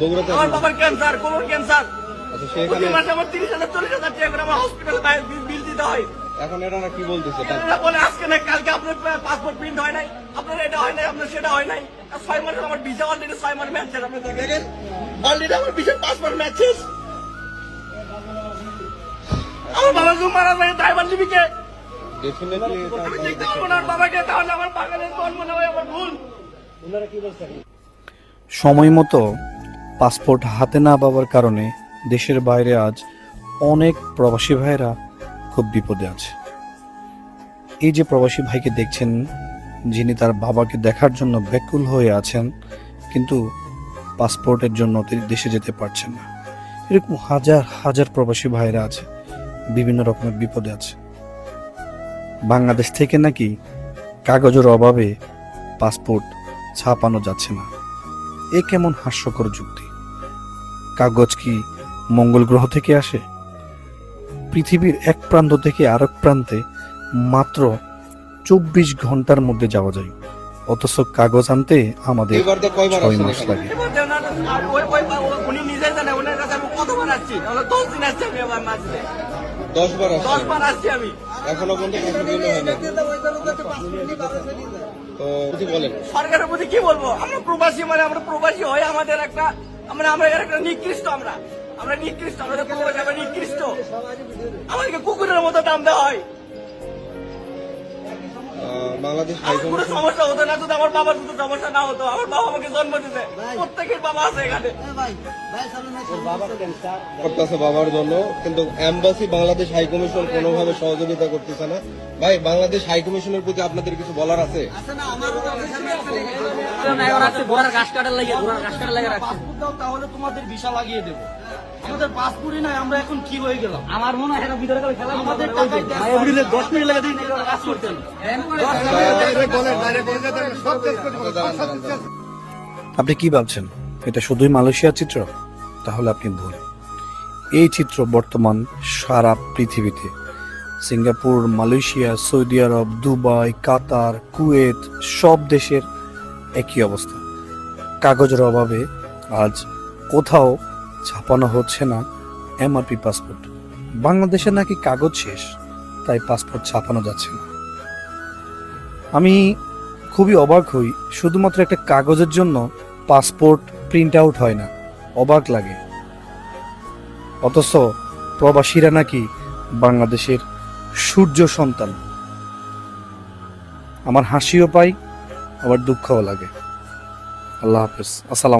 বগুড়াতে আমার বাবার ক্যান্সার কোমর ক্যান্সার আচ্ছা প্রতি মাসে আমার তিরিশ হাজার চল্লিশ হাজার টাকা করে আমার হসপিটাল বিল দিতে হয়। এখন এরা কি বলতেছে? বলে আজকে না কালকে আপনার পাসপোর্ট প্রিন্ট হয় নাই। আপনার এটা হয় নাই আপনার সেটা হয় নাই। ছয় মাসে আমার ভিসা অলরেডি ছয় মাস ম্যাচ আপনি দেখেন। অলরেডি আমার ভিসা পাসপোর্ট ম্যাচ শেষ আমার বাবা জুম মারা যায় ড্রাইভার লিবিকে ডেফিনেটলি আমি দেখতে পারব না আমার বাবাকে তাহলে আমার বাগানের জন্ম নেওয়া আমার ভুল। সময় মতো পাসপোর্ট হাতে না পাওয়ার কারণে দেশের বাইরে আজ অনেক প্রবাসী ভাইরা খুব বিপদে আছে। এই যে প্রবাসী ভাইকে দেখছেন, যিনি তার বাবাকে দেখার জন্য ব্যাকুল হয়ে আছেন, কিন্তু পাসপোর্টের জন্য তিনি দেশে যেতে পারছেন না। এরকম হাজার হাজার প্রবাসী ভাইরা আছে, বিভিন্ন রকমের বিপদে আছে। বাংলাদেশ থেকে নাকি কাগজের অভাবে পাসপোর্ট ছাপানো যাচ্ছে না। এ কেমন হাস্যকর যুক্তি? কাগজ কি মঙ্গল গ্রহ থেকে আসে? পৃথিবীর এক প্রান্ত থেকে আরেক প্রান্তে মাত্র চব্বিশ ঘণ্টার মধ্যে যাওয়া যায়। অথচ কাগজ আনতে আমাদের ছয় মাস লাগে। দশ বার আসছি। আমি। এখনও পর্যন্ত সরকারের প্রতি কি বলব? আমরা প্রবাসী মানে আমরা প্রবাসী হয় আমাদের একটা আমরা আমরা এর একটা নিকৃষ্ট আমরা। আমরা নিকৃষ্ট, আমাদের প্রবাসী আমরা নিকৃষ্ট। আমাদেরকে কুকুরের মতো দাম দেওয়া হয়। বাংলাদেশ সমস্যা হতো না যদি আমার বাবার যদি সমস্যা না হতো আমার বাবা আমাকে জন্ম দিতে প্রত্যেকের বাবা আছে এখানে। করতেছে বাবার জন্য কিন্তু এম্বাসি বাংলাদেশ হাই কমিশন কোনোভাবে সহযোগিতা করতেছে না। ভাই বাংলাদেশ হাই কমিশনের প্রতি আপনাদের কিছু বলার আছে? তাহলে তোমাদের ভিসা লাগিয়ে দেবো। আমাদের পাসপোর্টই নাই আমরা এখন কি হয়ে গেলাম? আমার মনে হয় ভিতরে খেলা আমাদের টাকায় দশ মিনিট লাগে দিন কাজ করতেন আপনি কি ভাবছেন? এটা শুধুই মালয়েশিয়ার চিত্র? তাহলে আপনি ভুল। এই চিত্র বর্তমান সারা পৃথিবীতে। Singapore Malaysia Saudi Arab Dubai Qatar Kuwait সব দেশের একই অবস্থা। কাগজের অভাবে আজ কোথাও ছাপানো হচ্ছে না এমআরপি পাসপোর্ট। বাংলাদেশে নাকি কাগজ শেষ তাই পাসপোর্ট ছাপানো যাচ্ছে না। আমি খুবই অবাক হই, শুধুমাত্র একটা কাগজের জন্য পাসপোর্ট প্রিন্ট আউট হয় না। অবাক লাগে। অথচ প্রবাসীরা নাকি বাংলাদেশের সূর্য সন্তান। আমার হাসিও পাই, আবার দুঃখও লাগে। আল্লাহ হাফেজ। আসসালাম